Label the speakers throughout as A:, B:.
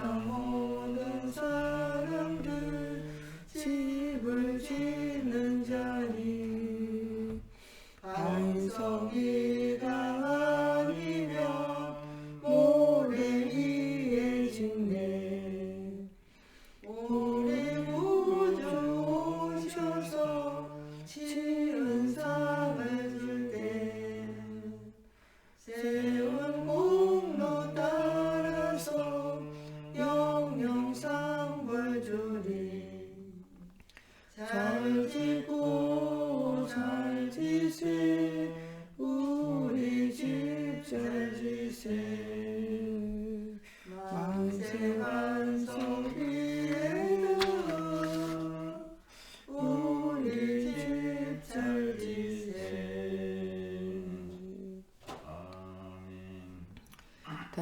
A: 땅 오는 사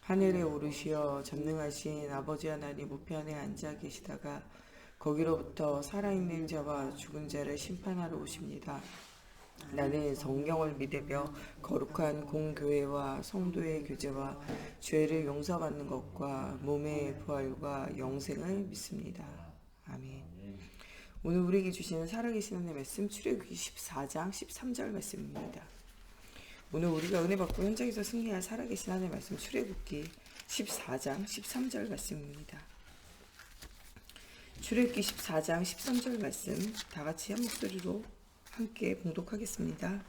B: 하늘에 오르시어 전능하신 아버지 하나님 우편에 앉아 계시다가 거기로부터 살아있는 자와 죽은 자를 심판하러 오십니다. 나는 성경을 믿으며 거룩한 공교회와 성도의 교제와 죄를 용서받는 것과 몸의 부활과 영생을 믿습니다. 아멘. 오늘 우리에게 주시는 살아계신 하나님의 말씀 출애굽기 14장 13절 말씀입니다. 오늘 우리가 은혜 받고 현장에서 승리할 살아계신 하나님의 말씀 출애굽기 14장 13절 말씀입니다. 출애굽기 14장 13절 말씀 다 같이 한 목소리로 함께 봉독하겠습니다.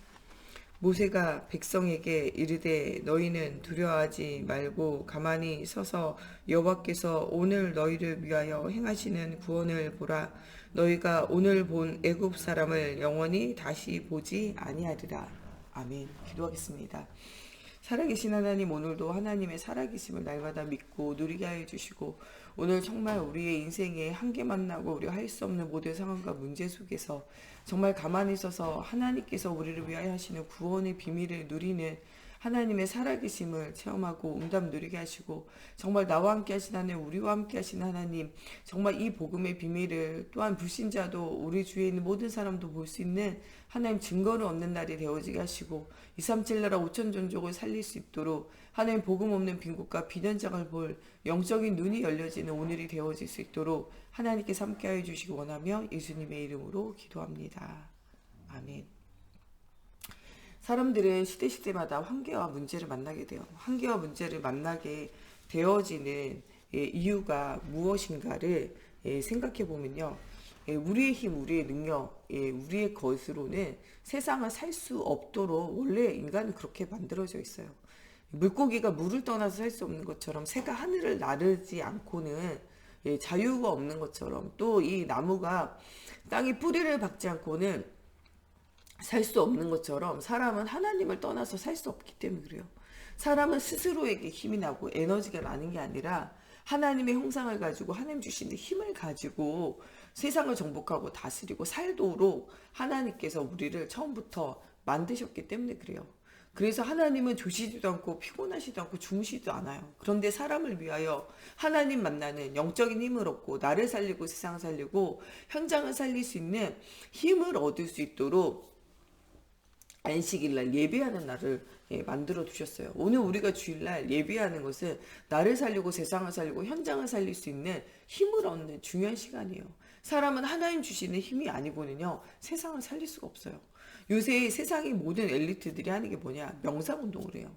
B: 모세가 백성에게 이르되 너희는 두려워하지 말고 가만히 서서 여호와께서 오늘 너희를 위하여 행하시는 구원을 보라 너희가 오늘 본 애굽 사람을 영원히 다시 보지 아니하리라 아멘 기도하겠습니다. 살아계신 하나님 오늘도 하나님의 살아계심을 날마다 믿고 누리게 하여 주시고 오늘 정말 우리의 인생에 한계 만나고 우리가 할 수 없는 모든 상황과 문제 속에서 정말 가만히 있어서 하나님께서 우리를 위하여 하시는 구원의 비밀을 누리는 하나님의 살아계심을 체험하고 응답 누리게 하시고 정말 나와 함께 하나님 우리와 함께 하신 하나님 정말 이 복음의 비밀을 또한 불신자도 우리 주위에 있는 모든 사람도 볼 수 있는 하나님 증거를 얻는 날이 되어지게 하시고 237 나라 5천 종족을 살릴 수 있도록 하나님 복음 없는 빈곳과 비전장을 볼 영적인 눈이 열려지는 오늘이 되어질 수 있도록 하나님께서 함께하여 주시기 원하며 예수님의 이름으로 기도합니다. 아멘. 사람들은 시대시대마다 환경와 문제를 만나게 돼요. 환경와 문제를 만나게 되어지는 예, 이유가 무엇인가를 예, 생각해 보면요. 예, 우리의 힘, 우리의 능력, 우리의 것으로는 세상을 살 수 없도록 원래 인간은 그렇게 만들어져 있어요. 물고기가 물을 떠나서 살 수 없는 것처럼 새가 하늘을 나르지 않고는 자유가 없는 것처럼 또 이 나무가 땅에 뿌리를 박지 않고는 살 수 없는 것처럼 사람은 하나님을 떠나서 살 수 없기 때문에 그래요. 사람은 스스로에게 힘이 나고 에너지가 나는 게 아니라 하나님의 형상을 가지고 하나님 주시는 힘을 가지고 세상을 정복하고 다스리고 살도록 하나님께서 우리를 처음부터 만드셨기 때문에 그래요. 그래서 하나님은 조시지도 않고 피곤하지도 않고 주무시지도 않아요. 그런데 사람을 위하여 하나님 만나는 영적인 힘을 얻고 나를 살리고 세상을 살리고 현장을 살릴 수 있는 힘을 얻을 수 있도록 안식일날 예배하는 날을 예, 만들어 두셨어요. 오늘 우리가 주일날 예배하는 것은 나를 살리고 세상을 살리고 현장을 살릴 수 있는 힘을 얻는 중요한 시간이에요. 사람은 하나님 주시는 힘이 아니고는요 세상을 살릴 수가 없어요. 요새 세상의 모든 엘리트들이 하는 게 뭐냐 명상 운동을 해요.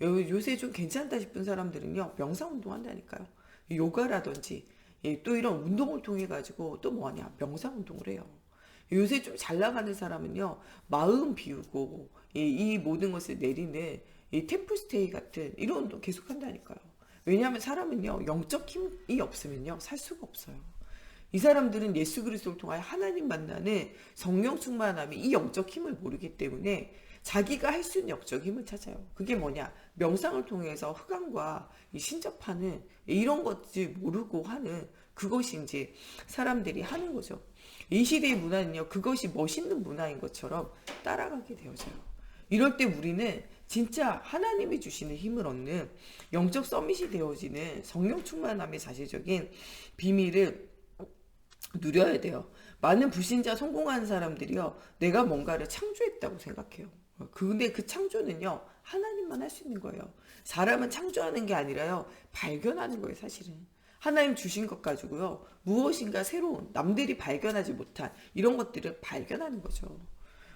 B: 요새 좀 괜찮다 싶은 사람들은요 명상 운동 한다니까요. 요가라든지 예, 또 이런 운동을 통해 가지고 또 뭐하냐 명상 운동을 해요. 요새 좀 잘 나가는 사람은요 마음 비우고 이, 이 모든 것을 내리는 이 템플스테이 같은 이런 운동 계속 한다니까요. 왜냐하면 사람은요 영적 힘이 없으면요 살 수가 없어요. 이 사람들은 예수 그리스도를 통하여 하나님 만나는 성령 충만함이 이 영적 힘을 모르기 때문에 자기가 할 수 있는 역적 힘을 찾아요. 그게 뭐냐? 명상을 통해서 흑암과 이 신접하는 이런 것들 모르고 하는 그것이 이제 사람들이 하는 거죠. 이 시대의 문화는요, 그것이 멋있는 문화인 것처럼 따라가게 되어져요. 이럴 때 우리는 진짜 하나님이 주시는 힘을 얻는 영적 서밋이 되어지는 성령 충만함의 자체적인 비밀을 누려야 돼요. 많은 불신자 성공하는 사람들이요, 내가 뭔가를 창조했다고 생각해요. 근데 그 창조는요, 하나님만 할 수 있는 거예요. 사람은 창조하는 게 아니라요, 발견하는 거예요, 사실은. 하나님 주신 것 가지고요, 무엇인가 새로운, 남들이 발견하지 못한 이런 것들을 발견하는 거죠.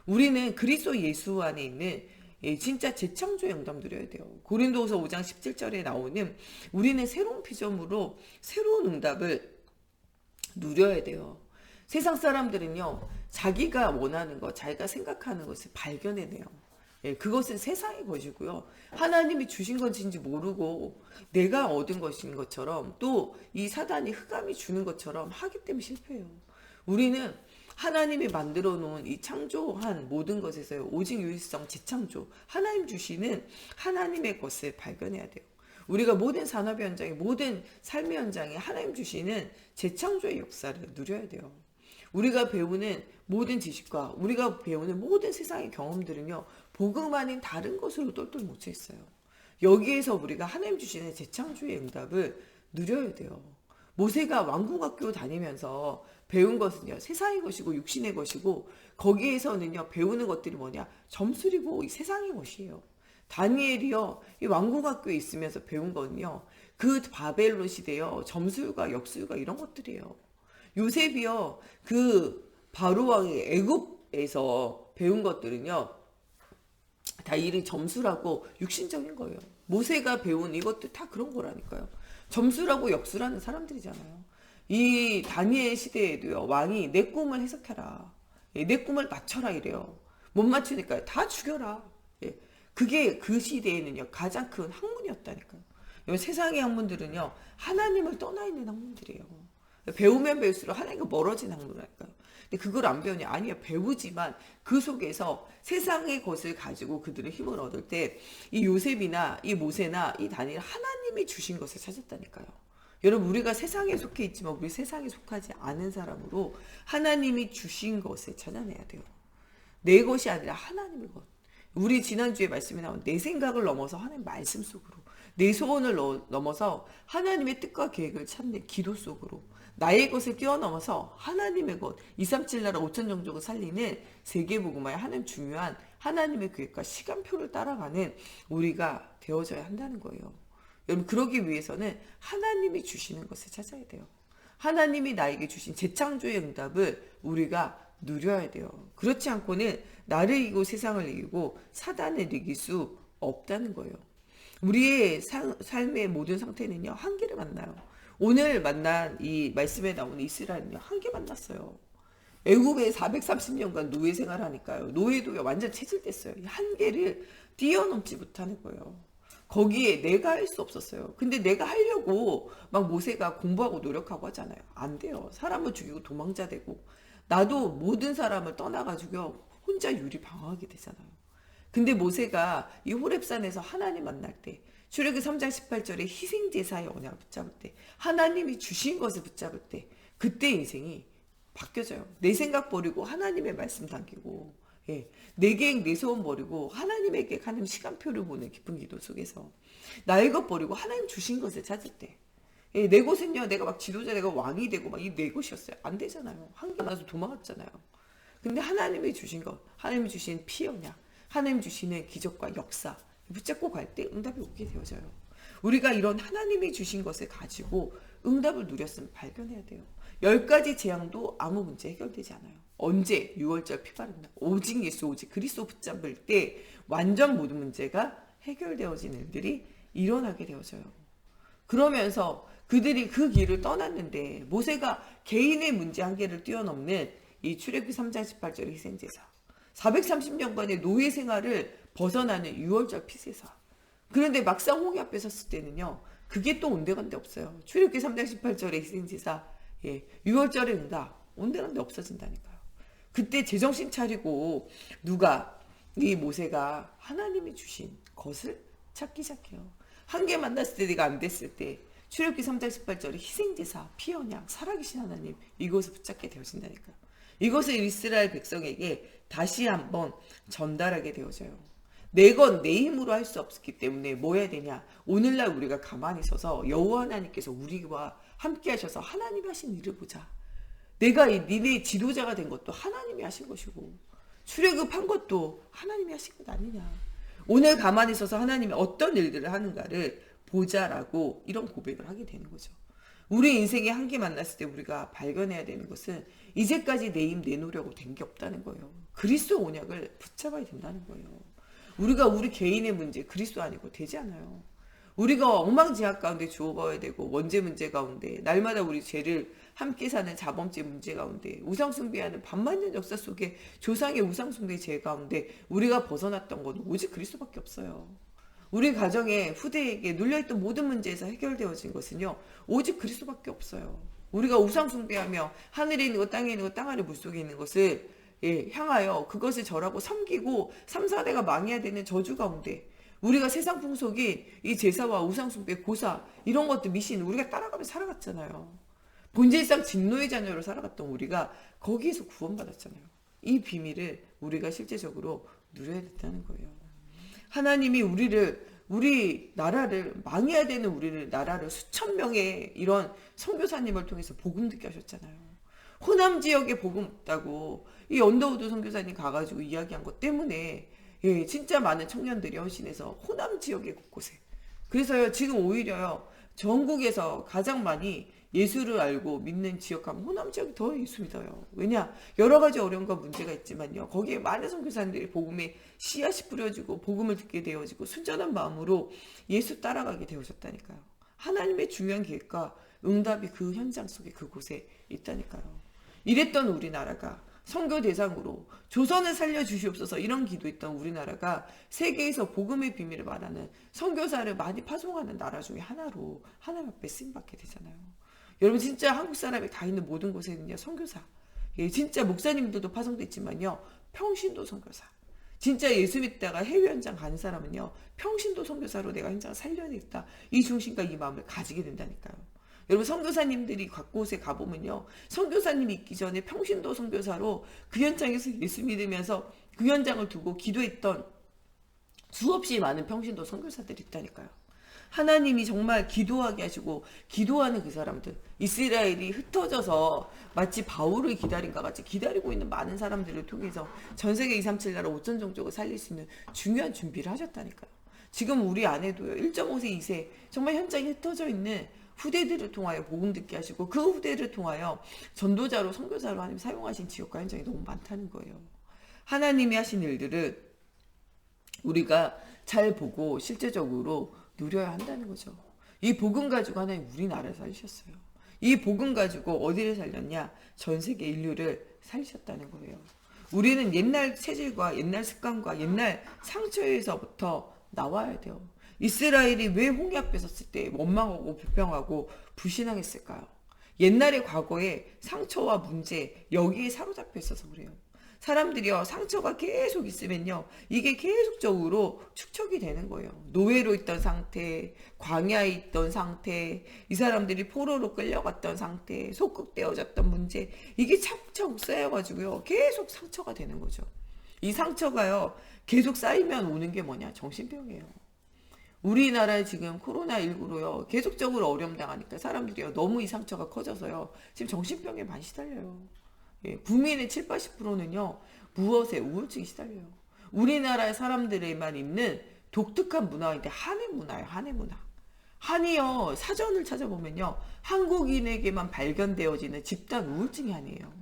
B: 우리는 그리스도 예수 안에 있는 예, 진짜 재창조의 영감 누려야 돼요. 고린도후서 5장 17절에 나오는 우리는 새로운 피조물로 새로운 응답을 누려야 돼요. 세상 사람들은요, 자기가 원하는 것, 자기가 생각하는 것을 발견해내요. 예, 그것은 세상의 것이고요. 하나님이 주신 것인지 모르고 내가 얻은 것인 것처럼 또 이 사단이 흑암이 주는 것처럼 하기 때문에 실패해요. 우리는 하나님이 만들어 놓은 이 창조한 모든 것에서 오직 유일성 재창조 하나님 주시는 하나님의 것을 발견해야 돼요. 우리가 모든 산업의 현장에 모든 삶의 현장에 하나님 주시는 재창조의 역사를 누려야 돼요. 우리가 배우는 모든 지식과 우리가 배우는 모든 세상의 경험들은요 복음 아닌 다른 것으로 똘똘 뭉쳐 있어요. 여기에서 우리가 하나님 주시는 재창조의 응답을 누려야 돼요. 모세가 왕궁학교 다니면서 배운 것은요 세상의 것이고 육신의 것이고 거기에서는요 배우는 것들이 뭐냐 점술이고 이 세상의 것이에요. 다니엘이요 이 왕궁학교에 있으면서 배운 거는요 그 바벨론 시대요 점술과 역술과 이런 것들이에요. 요셉이요 그 바로 왕의 애굽에서 배운 것들은요 다 일이 점수라고 육신적인 거예요. 모세가 배운 이것도 다 그런 거라니까요. 점수라고 역수라는 사람들이잖아요. 이 다니엘 시대에도요 왕이 내 꿈을 해석해라, 예, 내 꿈을 맞춰라 이래요. 못 맞추니까 다 죽여라. 예, 그게 그 시대에는요 가장 큰 학문이었다니까요. 세상의 학문들은요 하나님을 떠나 있는 학문들이에요. 배우면 배울수록 하나님과 멀어진 학문이랄까요. 근데 그걸 안 배우냐? 아니요. 배우지만 그 속에서 세상의 것을 가지고 그들은 힘을 얻을 때 이 요셉이나 이 모세나 이 다니엘 하나님이 주신 것을 찾았다니까요. 여러분 우리가 세상에 속해 있지만 우리 세상에 속하지 않은 사람으로 하나님이 주신 것을 찾아내야 돼요. 내 것이 아니라 하나님의 것. 우리 지난주에 말씀에 나온 내 생각을 넘어서 하나님 말씀 속으로 내 소원을 넣- 넘어서 하나님의 뜻과 계획을 찾는 기도 속으로 나의 것을 뛰어넘어서 하나님의 것 237 나라 5천 종족을 살리는 세계복음화의 하나님 중요한 하나님의 계획과 시간표를 따라가는 우리가 되어져야 한다는 거예요. 여러분 그러기 위해서는 하나님이 주시는 것을 찾아야 돼요. 하나님이 나에게 주신 재창조의 응답을 우리가 누려야 돼요. 그렇지 않고는 나를 이기고 세상을 이기고 사단을 이길 수 없다는 거예요. 우리의 상- 삶의 모든 상태는요 한계를 만나요. 오늘 만난 이 말씀에 나오는 이스라엘은요 한계 만났어요. 애굽에 430년간 노예 생활하니까요. 노예도 완전 체질됐어요. 이 한계를 뛰어넘지 못하는 거예요. 거기에 내가 할 수 없었어요. 근데 내가 하려고 막 모세가 공부하고 노력하고 하잖아요. 안 돼요. 사람을 죽이고 도망자 되고 나도 모든 사람을 떠나가지고 혼자 유리 방어하게 되잖아요. 근데 모세가 이 호렙산에서 하나님 만날 때 출애기 3장 18절에 희생 제사의 언약을 붙잡을 때 하나님이 주신 것을 붙잡을 때 그때 인생이 바뀌어져요. 내 생각 버리고 하나님의 말씀 당기고 예, 내 계획 내 소원 버리고 하나님에게 가는 시간표를 보는 깊은 기도 속에서 나의 것 버리고 하나님 주신 것을 찾을 때 예, 내 것은요 내가 막 지도자 내가 왕이 되고 막 이내 것이었어요. 안 되잖아요. 한계 나서 도망갔잖아요. 근데 하나님이 주신 것, 하나님이 주신 피언약, 하나님 주시는 기적과 역사 붙잡고 갈 때 응답이 오게 되어져요. 우리가 이런 하나님이 주신 것을 가지고 응답을 누렸으면 발견해야 돼요. 열 가지 재앙도 아무 문제 해결되지 않아요. 언제 6월절 피 바른 날 오직 예수 오직 그리스도 붙잡을 때 완전 모든 문제가 해결되어지는 일들이 일어나게 되어져요. 그러면서 그들이 그 길을 떠났는데 모세가 개인의 문제 한계를 뛰어넘는 이 출애굽기 3장 18절의 희생제사 430년간의 노예 생활을 벗어나는 6월절 피세사 그런데 막상 홍해 앞에 섰을 때는요 그게 또 온데간데 없어요 출애굽기 3장 18절의 희생제사 예, 6월절에 응답 온데간데 없어진다니까요 그때 제정신 차리고 누가 이 모세가 하나님이 주신 것을 찾기 시작해요. 한 개 만났을 때 내가 안 됐을 때 출애굽기 3장 18절에 희생제사, 피언양, 살아계신 하나님 이것을 붙잡게 되어진다니까요. 이것을 이스라엘 백성에게 다시 한번 전달하게 되어져요. 내 건 내 힘으로 할 수 없기 때문에 뭐 해야 되냐? 오늘날 우리가 가만히 서서 여호와 하나님께서 우리와 함께 하셔서 하나님이 하신 일을 보자. 내가 이 니네 지도자가 된 것도 하나님이 하신 것이고 출애굽한 것도 하나님이 하신 것 아니냐. 오늘 가만히 서서 하나님이 어떤 일들을 하는가를 보자라고 이런 고백을 하게 되는 거죠. 우리 인생에 한계 만났을 때 우리가 발견해야 되는 것은 이제까지 내 힘, 내 노력으로 된게 없다는 거예요. 그리스도 언약을 붙잡아야 된다는 거예요. 우리가 우리 개인의 문제, 그리스도 아니고 되지 않아요. 우리가 엉망진학 가운데 주어봐야 되고 원죄 문제 가운데 날마다 우리 죄를 함께 사는 자범죄 문제 가운데 우상 숭배하는 반만년 역사 속에 조상의 우상 숭배 죄 가운데 우리가 벗어났던 건 오직 그리스도밖에 없어요. 우리 가정에 후대에게 눌려있던 모든 문제에서 해결되어진 것은요 오직 그리스도밖에 없어요. 우리가 우상 숭배하며 하늘에 있는 것 땅에 있는 것 땅 아래 물속에 있는 것을 예, 향하여 그것을 절하고 섬기고 3, 4대가 망해야 되는 저주 가운데 우리가 세상 풍속이 이 제사와 우상 숭배, 고사 이런 것들 미신 우리가 따라가며 살아갔잖아요. 본질상 진노의 자녀로 살아갔던 우리가 거기에서 구원받았잖아요. 이 비밀을 우리가 실제적으로 누려야 된다는 거예요. 하나님이 우리를 우리 나라를 망해야 되는 우리를 나라를 수천 명의 이런 선교사님을 통해서 복음 듣게 하셨잖아요. 호남 지역에 복음 없다고 이 언더우드 선교사님 가가지고 이야기한 것 때문에 예, 진짜 많은 청년들이 헌신해서 호남 지역의 곳곳에 그래서요 지금 오히려요 전국에서 가장 많이 예수를 알고 믿는 지역하면 호남 지역이 더 믿어요. 왜냐 여러 가지 어려움과 문제가 있지만요 거기에 많은 선교사님들이 복음의 씨앗이 뿌려지고 복음을 듣게 되어지고 순전한 마음으로 예수 따라가게 되어졌다니까요. 하나님의 중요한 계획과 응답이 그 현장 속에 그곳에 있다니까요. 이랬던 우리나라가 선교 대상으로 조선을 살려 주시옵소서 이런 기도했던 우리나라가 세계에서 복음의 비밀을 말하는 선교사를 많이 파송하는 나라 중에 하나로 하나님 앞에 쓰임 받게 되잖아요. 여러분 진짜 한국 사람이 가 있는 모든 곳에는요 선교사, 예, 진짜 목사님들도 파송됐지만요 평신도 선교사. 진짜 예수 믿다가 해외 현장 가는 사람은요 평신도 선교사로 내가 현장 살려야겠다 이 중심과 이 마음을 가지게 된다니까요. 여러분 선교사님들이 각 곳에 가보면요 선교사님이 있기 전에 평신도 선교사로 그 현장에서 예수 믿으면서 그 현장을 두고 기도했던 수없이 많은 평신도 선교사들이 있다니까요. 하나님이 정말 기도하게 하시고 기도하는 그 사람들 이스라엘이 흩어져서 마치 바울을 기다린 것 같이 기다리고 있는 많은 사람들을 통해서 전 세계 237 나라 5천 종족을 살릴 수 있는 중요한 준비를 하셨다니까요. 지금 우리 안에도요 1.5세 2세 정말 현장에 흩어져 있는 후대들을 통하여 복음 듣게 하시고 그 후대를 통하여 전도자로 선교사로 하나님 사용하신 지역과 현장이 너무 많다는 거예요. 하나님이 하신 일들을 우리가 잘 보고 실제적으로 누려야 한다는 거죠. 이 복음 가지고 하나님 우리나라를 살리셨어요. 이 복음 가지고 어디를 살렸냐? 전 세계 인류를 살리셨다는 거예요. 우리는 옛날 체질과 옛날 습관과 옛날 상처에서부터 나와야 돼요. 이스라엘이 왜 앞에 섰을 때 원망하고 불평하고 불신앙했을까요? 옛날의 과거에 상처와 문제 여기에 사로잡혀 있어서 그래요. 사람들이요 상처가 계속 있으면요 이게 계속적으로 축적이 되는 거예요 노예로 있던 상태 광야에 있던 상태 이 사람들이 포로로 끌려갔던 상태 속국되어졌던 문제 이게 차곡차곡 쌓여가지고요 계속 상처가 되는 거죠 이 상처가요 계속 쌓이면 오는 게 뭐냐 정신병이에요 우리나라에 지금 코로나19로요 계속적으로 어려움 당하니까 사람들이요 너무 이 상처가 커져서요 지금 정신병에 많이 시달려요 예, 국민의 7, 80%는요, 무엇에 우울증이 시달려요. 우리나라의 사람들에만 있는 독특한 문화인데, 한의 문화예요, 한의 문화. 한이요, 사전을 찾아보면요, 한국인에게만 발견되어지는 집단 우울증이 아니에요.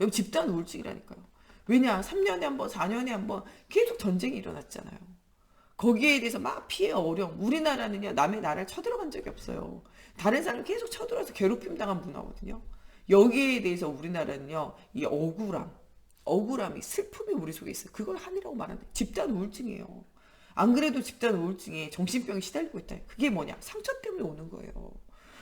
B: 여기 집단 우울증이라니까요. 왜냐, 3년에 한 번, 4년에 한 번 계속 전쟁이 일어났잖아요. 거기에 대해서 막 피해 어려움. 우리나라는요, 남의 나라를 쳐들어간 적이 없어요. 다른 사람을 계속 쳐들어서 괴롭힘 당한 문화거든요. 여기에 대해서 우리나라는요, 이 억울함, 억울함이, 슬픔이 우리 속에 있어요. 그걸 한이라고 말하는 집단 우울증이에요. 안 그래도 집단 우울증에 정신병이 시달리고 있다. 그게 뭐냐? 상처 때문에 오는 거예요.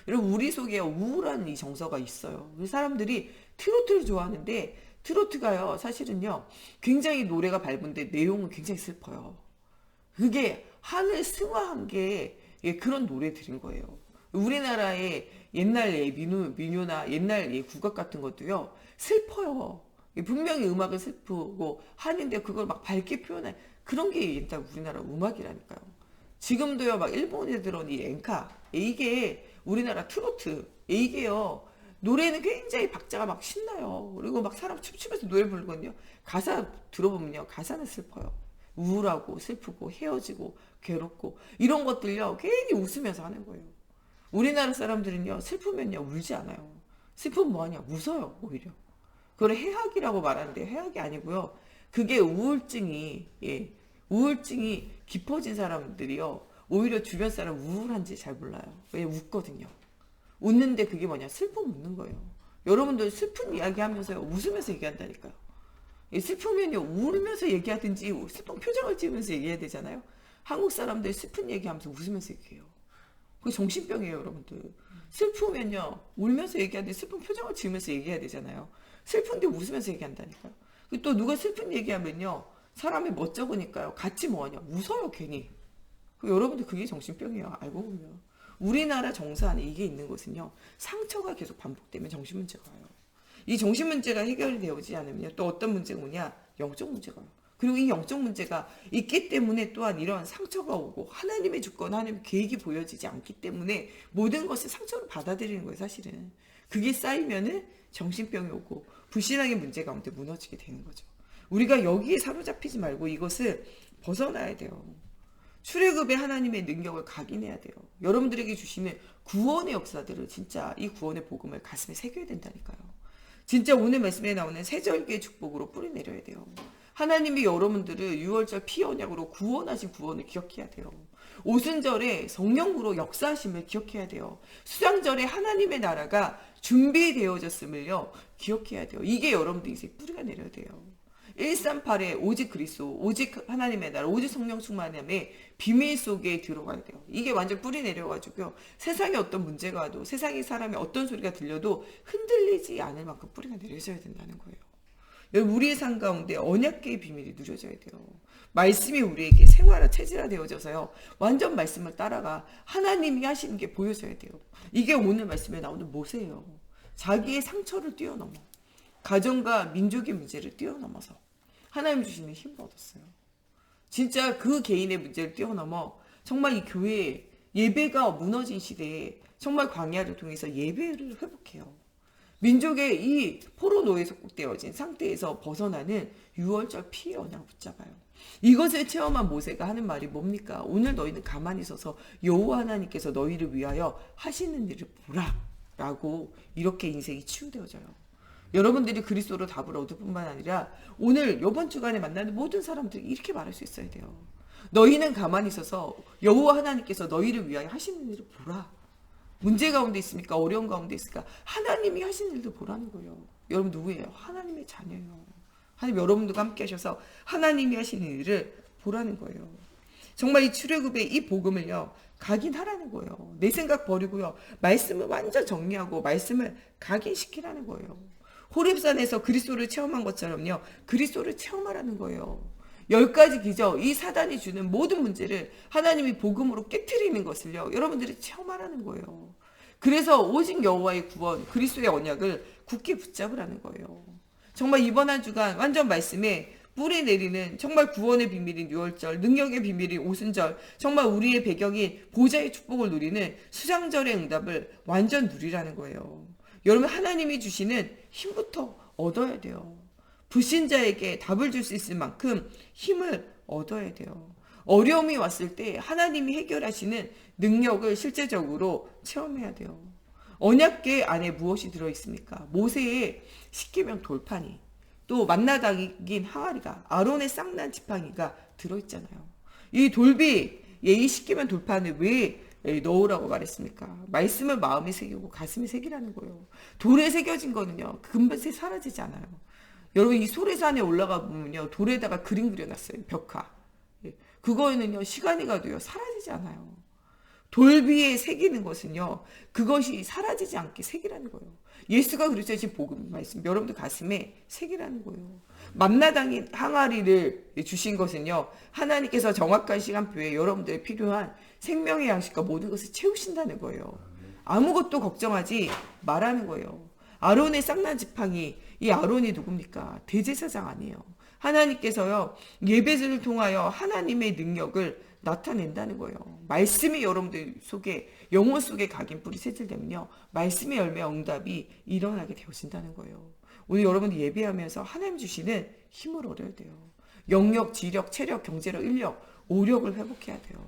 B: 여러분, 우리 속에 우울한 이 정서가 있어요. 우리 사람들이 트로트를 좋아하는데, 트로트가요, 사실은요, 굉장히 노래가 밝은데 내용은 굉장히 슬퍼요. 그게 하늘 승화한 게 예, 그런 노래들인 거예요. 우리나라의 옛날 예, 민요, 민요나 옛날 예, 국악 같은 것도요, 슬퍼요. 예, 분명히 음악은 슬프고 하는데 그걸 막 밝게 표현해. 그런 게 일단 우리나라 음악이라니까요. 지금도요, 막 일본에 들어온 이 엔카. 예, 이게 우리나라 트로트. 예, 이게요, 노래는 굉장히 박자가 막 신나요. 그리고 막 사람 춤추면서 노래 부르거든요. 가사 들어보면요, 가사는 슬퍼요. 우울하고 슬프고 헤어지고 괴롭고 이런 것들요 괜히 웃으면서 하는 거예요. 우리나라 사람들은요 슬프면요 울지 않아요. 슬프면 뭐하냐 웃어요 오히려. 그걸 해학이라고 말하는데 해학이 아니고요. 그게 우울증이 예 우울증이 깊어진 사람들이요 오히려 주변 사람 우울한지 잘 몰라요. 왜 웃거든요. 웃는데 그게 뭐냐 슬픔 웃는 거예요. 여러분들 슬픈 이야기 하면서요 웃으면서 얘기한다니까요. 이 슬프면요 울면서 얘기하든지 슬픈 표정을 지으면서 얘기해야 되잖아요. 한국 사람들 슬픈 얘기하면서 웃으면서 얘기해요. 그게 정신병이에요, 여러분들. 슬프면요 울면서 얘기하는데 슬픈 표정을 지으면서 얘기해야 되잖아요. 슬픈데 웃으면서 얘기한다니까요. 그리고 또 누가 슬픈 얘기하면요 사람이 멋쩍으니까요 같이 뭐하냐 웃어요 괜히. 그 여러분들 그게 정신병이에요. 알고 보면. 우리나라 정서 안에 이게 있는 것은요 상처가 계속 반복되면 정신 문제가 와요. 이 정신 문제가 해결이 되지 않으면 또 어떤 문제가 오냐? 영적 문제가 와요. 그리고 이 영적 문제가 있기 때문에 또한 이런 상처가 오고 하나님의 주권, 하나님의 계획이 보여지지 않기 때문에 모든 것을 상처로 받아들이는 거예요, 사실은. 그게 쌓이면은 정신병이 오고 불신앙의 문제 가운데 무너지게 되는 거죠. 우리가 여기에 사로잡히지 말고 이것을 벗어나야 돼요. 출애굽의 하나님의 능력을 각인해야 돼요. 여러분들에게 주시는 구원의 역사들을 진짜 이 구원의 복음을 가슴에 새겨야 된다니까요. 진짜 오늘 말씀에 나오는 세절기의 축복으로 뿌리내려야 돼요. 하나님이 여러분들을 6월절 피 언약으로 구원하신 구원을 기억해야 돼요. 오순절에 성령으로 역사하심을 기억해야 돼요. 수장절에 하나님의 나라가 준비되어졌음을요 기억해야 돼요. 이게 여러분들 인생 뿌리가 내려야 돼요. 138에 오직 그리스도, 오직 하나님의 나라, 오직 성령 충만함의 비밀 속에 들어가야 돼요. 이게 완전 뿌리 내려가지고요. 세상에 어떤 문제가 와도, 세상의 사람의 어떤 소리가 들려도 흔들리지 않을 만큼 뿌리가 내려져야 된다는 거예요. 우리의 삶 가운데 언약계의 비밀이 누려져야 돼요. 말씀이 우리에게 생활화 체질화 되어져서요. 완전 말씀을 따라가 하나님이 하시는 게 보여져야 돼요. 이게 오늘 말씀에 나오는 모세예요. 자기의 상처를 뛰어넘어. 가정과 민족의 문제를 뛰어넘어서 하나님 주시는 힘을 얻었어요. 진짜 그 개인의 문제를 뛰어넘어 정말 이 교회 예배가 무너진 시대에 정말 광야를 통해서 예배를 회복해요. 민족의 이 포로노에 속국되어진 상태에서 벗어나는 6월절 피의 언약을 붙잡아요. 이것을 체험한 모세가 하는 말이 뭡니까? 오늘 너희는 가만히 있어서 여호와 하나님께서 너희를 위하여 하시는 일을 보라 라고 이렇게 인생이 치유되어져요. 여러분들이 그리스도로 답을 얻을 뿐만 아니라 오늘 이번 주간에 만나는 모든 사람들이 이렇게 말할 수 있어야 돼요. 너희는 가만히 있어서 여호와 하나님께서 너희를 위하여 하시는 일을 보라. 문제 가운데 있습니까? 어려운 가운데 있을까? 하나님이 하시는 일도 보라는 거예요. 여러분 누구예요? 하나님의 자녀예요. 하나님 여러분들과 함께 하셔서 하나님이 하시는 일을 보라는 거예요. 정말 이 출애굽의 이 복음을요. 각인하라는 거예요. 내 생각 버리고요. 말씀을 완전 정리하고 말씀을 각인시키라는 거예요. 호렙산에서 그리스도를 체험한 것처럼요. 그리스도를 체험하라는 거예요. 열 가지 기적, 이 사단이 주는 모든 문제를 하나님이 복음으로 깨뜨리는 것을요. 여러분들이 체험하라는 거예요. 그래서 오직 여호와의 구원, 그리스도의 언약을 굳게 붙잡으라는 거예요. 정말 이번 한 주간 완전 말씀에 뿌리 내리는 정말 구원의 비밀인 유월절, 능력의 비밀인 오순절, 정말 우리의 배경인 보좌의 축복을 누리는 수장절의 응답을 완전 누리라는 거예요. 여러분 하나님이 주시는 힘부터 얻어야 돼요. 불신자에게 답을 줄 수 있을 만큼 힘을 얻어야 돼요. 어려움이 왔을 때 하나님이 해결하시는 능력을 실제적으로 체험해야 돼요. 언약계 안에 무엇이 들어 있습니까? 모세의 십계명 돌판이 또 만나다긴 항아리가 아론의 쌍난 지팡이가 들어 있잖아요. 이 돌비 예의 십계명 돌판을 왜 넣으라고 말했습니까? 말씀을 마음에 새기고 가슴에 새기라는 거예요. 돌에 새겨진 거는요 금세 사라지지 않아요. 여러분 이 소래산에 올라가 보면요 돌에다가 그림 그려놨어요 벽화. 예. 그거는요 시간이 가도요 사라지지 않아요. 돌비에 새기는 것은요. 그것이 사라지지 않게 새기라는 거예요. 예수가 그랬어요. 지금 복음 말씀 여러분들 가슴에 새기라는 거예요. 만나당인 항아리를 주신 것은요. 하나님께서 정확한 시간표에 여러분들이 필요한 생명의 양식과 모든 것을 채우신다는 거예요. 아무것도 걱정하지 말라는 거예요. 아론의 쌍난 지팡이 이 아론이 누굽니까? 대제사장 아니에요. 하나님께서요 예배를 통하여 하나님의 능력을 나타낸다는 거예요. 말씀이 여러분들 속에 영혼 속에 각인뿔이 세질되면요 말씀의 열매 응답이 일어나게 되어진다는 거예요. 오늘 여러분들 예배하면서 하나님 주시는 힘을 얻어야 돼요. 영역, 지력, 체력, 경제력, 인력, 오력을 회복해야 돼요.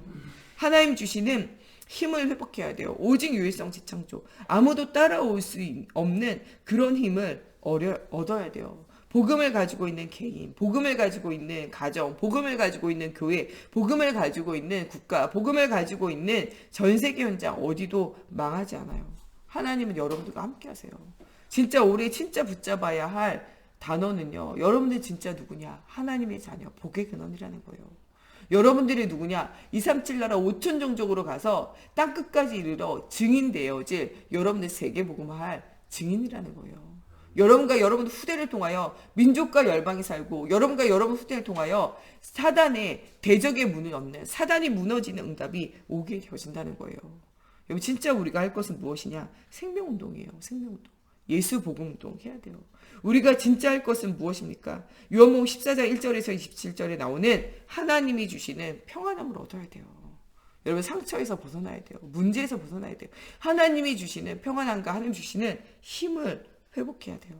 B: 하나님 주시는 힘을 회복해야 돼요. 오직 유일성 지창조. 아무도 따라올 수 없는 그런 힘을 어려, 얻어야 돼요. 복음을 가지고 있는 개인, 복음을 가지고 있는 가정, 복음을 가지고 있는 교회, 복음을 가지고 있는 국가, 복음을 가지고 있는 전 세계 현장 어디도 망하지 않아요. 하나님은 여러분들과 함께 하세요. 진짜 올해 진짜 붙잡아야 할 단어는요. 여러분들 진짜 누구냐? 하나님의 자녀, 복의 근원이라는 거예요. 여러분들이 누구냐? 237 나라 5천 종족으로 가서 땅 끝까지 이르러 증인 되어질 여러분들 세계 복음할 증인이라는 거예요. 여러분과 여러분 후대를 통하여 민족과 열방이 살고 여러분과 여러분 후대를 통하여 사단의 대적의 문을 얻는 사단이 무너지는 응답이 오게 되어진다는 거예요. 여러분 진짜 우리가 할 것은 무엇이냐? 생명운동이에요. 생명운동. 예수 복음운동 해야 돼요. 우리가 진짜 할 것은 무엇입니까? 요한복음 14장 1절에서 27절에 나오는 하나님이 주시는 평안함을 얻어야 돼요. 여러분 상처에서 벗어나야 돼요. 문제에서 벗어나야 돼요. 하나님이 주시는 평안함과 하나님 주시는 힘을 회복해야 돼요.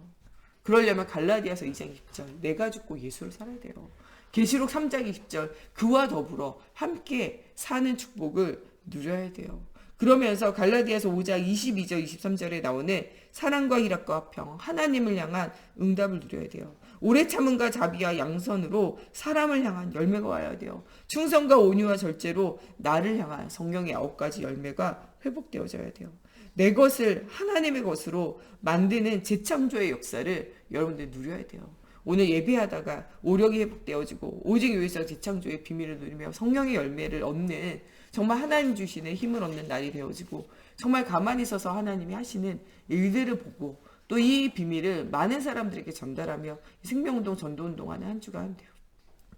B: 그러려면 갈라디아서 2장 20절 내가 죽고 예수를 살아야 돼요. 계시록 3장 20절 그와 더불어 함께 사는 축복을 누려야 돼요. 그러면서 갈라디아서 5장 22절 23절에 나오는 사랑과 희락과 화평 하나님을 향한 응답을 누려야 돼요. 오래 참음과 자비와 양선으로 사람을 향한 열매가 와야 돼요. 충성과 온유와 절제로 나를 향한 성령의 아홉 가지 열매가 회복되어져야 돼요. 내 것을 하나님의 것으로 만드는 재창조의 역사를 여러분들 누려야 돼요. 오늘 예배하다가 오력이 회복되어지고 오직 요에서 재창조의 비밀을 누리며 성령의 열매를 얻는 정말 하나님 주시는 힘을 얻는 날이 되어지고 정말 가만히 서서 하나님이 하시는 일들을 보고 또 이 비밀을 많은 사람들에게 전달하며 생명운동 전도운동 하는 한 주간 되어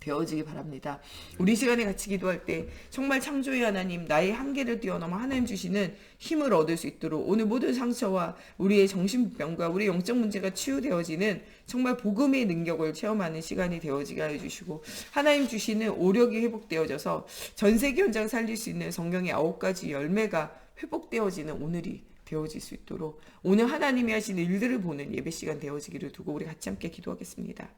B: 되어지기 바랍니다. 우리 시간에 같이 기도할 때 정말 창조의 하나님 나의 한계를 뛰어넘어 하나님 주시는 힘을 얻을 수 있도록 오늘 모든 상처와 우리의 정신병과 우리의 영적 문제가 치유되어지는 정말 복음의 능력을 체험하는 시간이 되어지게 하여 주시고 하나님 주시는 오력이 회복되어져서 전 세계 현장 살릴 수 있는 성경의 아홉 가지 열매가 회복되어지는 오늘이 되어질 수 있도록 오늘 하나님이 하시는 일들을 보는 예배 시간 되어지기를 두고 우리 같이 함께 기도하겠습니다.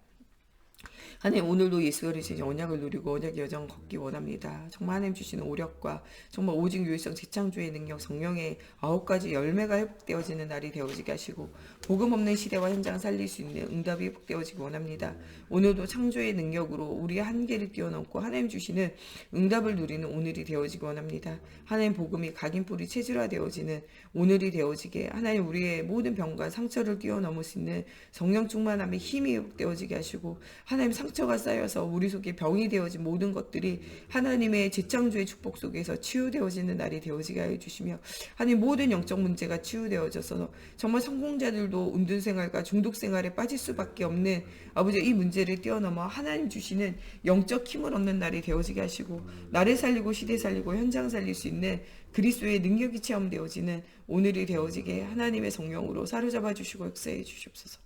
B: 하나님 오늘도 예수 그리스도의 언약을 누리고 언약의 여정 걷기 원합니다. 정말 하나님 주시는 오력과 정말 오직 유일성 재창조의 능력 성령의 아홉 가지 열매가 회복되어지는 날이 되어지게 하시고 복음 없는 시대와 현장 살릴 수 있는 응답이 회복되어지기 원합니다. 오늘도 창조의 능력으로 우리의 한계를 뛰어넘고 하나님 주시는 응답을 누리는 오늘이 되어지기 원합니다. 하나님 복음이 각인뿔이 체질화되어지는 오늘이 되어지게 하나님 우리의 모든 병과 상처를 뛰어넘을 수 있는 성령 충만함의 힘이 회복되어지게 하시고 하나님 상 처가 쌓여서 우리 속에 병이 되어진 모든 것들이 하나님의 재창조의 축복 속에서 치유되어지는 날이 되어지게 하여 주시며 하나님 모든 영적 문제가 치유되어져서 정말 성공자들도 은둔 생활과 중독 생활에 빠질 수밖에 없는 아버지 이 문제를 뛰어넘어 하나님 주시는 영적 힘을 얻는 날이 되어지게 하시고 나를 살리고 시대 살리고 현장 살릴 수 있는 그리스도의 능력이 체험되어지는 오늘이 되어지게 하나님의 성령으로 사로잡아 주시고 역사해 주시옵소서.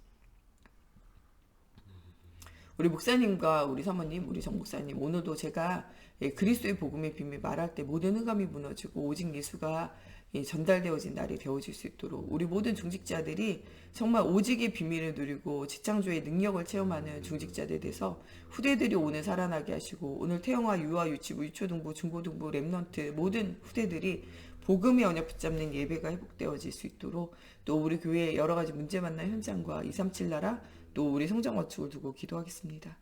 B: 우리 목사님과 우리 사모님, 우리 정 목사님 오늘도 제가 예, 그리스도의 복음의 비밀 말할 때 모든 흑암이 무너지고 오직 예수가 예, 전달되어진 날이 되어질 수 있도록 우리 모든 중직자들이 정말 오직의 비밀을 누리고 직장조의 능력을 체험하는 중직자들에 대해서 후대들이 오늘 살아나게 하시고 오늘 태영아 유아 유치부 유초등부 중고등부 랩넌트 모든 후대들이 복음의 언약 붙잡는 예배가 회복되어질 수 있도록 또 우리 교회에 여러 가지 문제 만난 현장과 237 나라 또 우리 성장 와축을 두고 기도하겠습니다.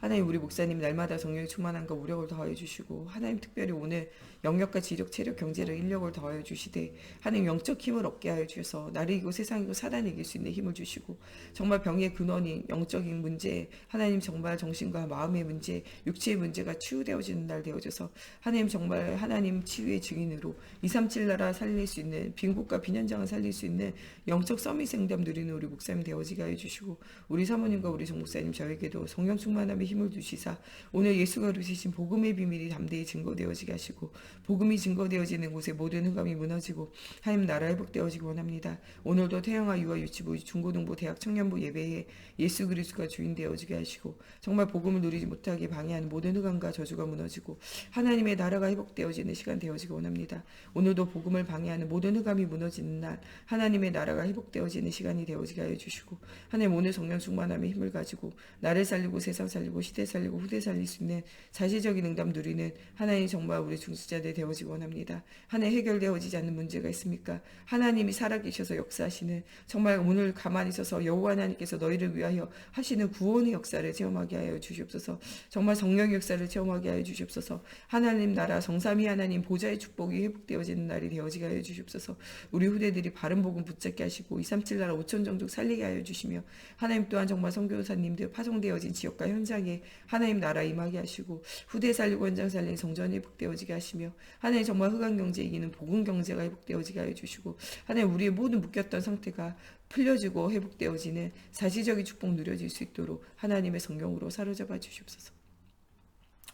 B: 하나님 우리 목사님 날마다 성령의 충만함과 우력을 더하여 주시고 하나님 특별히 오늘 영역과 지력, 체력, 경제력, 인력을 더하여 주시되 하나님 영적 힘을 얻게 하여 주셔서 나를 이고 사단 이길 수 있는 힘을 주시고 정말 병의 근원인 영적인 문제 하나님 정말 정신과 마음의 문제 육체의 문제가 치유되어지는 날 되어져서 하나님 정말 하나님 치유의 증인으로 237 나라 살릴 수 있는 빈곳과 빈현장을 살릴 수 있는 영적 서밋 생담 누리는 우리 목사님 되어지게 하여 주시고 우리 사모님과 우리 정 목사님 저에게도 성령 충만함의 힘을 주시사 오늘 예수가 이루시신 복음의 비밀이 담대히 증거되어지게 하시고 복음이 증거되어지는 곳에 모든 흑암이 무너지고 하나님 나라 회복되어지기 원합니다. 오늘도 태영아 유아 유치부 중고등부 대학 청년부 예배에 예수 그리스도가 주인 되어지게 하시고 정말 복음을 누리지 못하게 방해하는 모든 흑암과 저주가 무너지고 하나님의 나라가 회복되어지는 시간 되어지기 원합니다. 오늘도 복음을 방해하는 모든 흑암이 무너지는 날 하나님의 나라가 회복되어지는 시간이 되어지게 하여 주시고 하나님 오늘 성령 충만함의 힘을 가지고 나를 살리고 세상 살리고 시대 살리고 후대 살릴 수 있는 자체적인 응답 누리는 하나님 정말 우리 중수자들 되어지기 원합니다. 하나님 해결되어지지 않는 문제가 있습니까? 하나님이 살아계셔서 역사하시는 정말 오늘 가만히 있어서 여호와 하나님께서 너희를 위하여 하시는 구원의 역사를 체험하게 하여 주시옵소서. 정말 성령의 역사를 체험하게 하여 주시옵소서. 하나님 나라 성삼위 하나님 보좌의 축복이 회복되어지는 날이 되어지게 하여 주시옵소서. 우리 후대들이 바른 복음 붙 잡게 하시고 237 나라 5천 종족 살리게 하여 주시며 하나님 또한 정말 선교사님들 파송되어진 지역과 현장에 하나님 나라 임하게 하시고 후대 살리고 현장 살리는 성전이 회복되어지게 하시며 하나님 정말 흑암 경제 이기는 복음 경제가 회복되어지게 하여 주시고 하나님 우리의 모든 묶였던 상태가 풀려지고 회복되어지는 사시적인 축복 누려질 수 있도록 하나님의 성령으로 사로잡아 주시옵소서.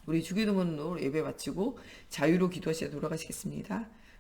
B: 우리 주기도문으로 예배 마치고 자유로 기도하시다 돌아가시겠습니다.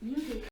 B: Мюзик.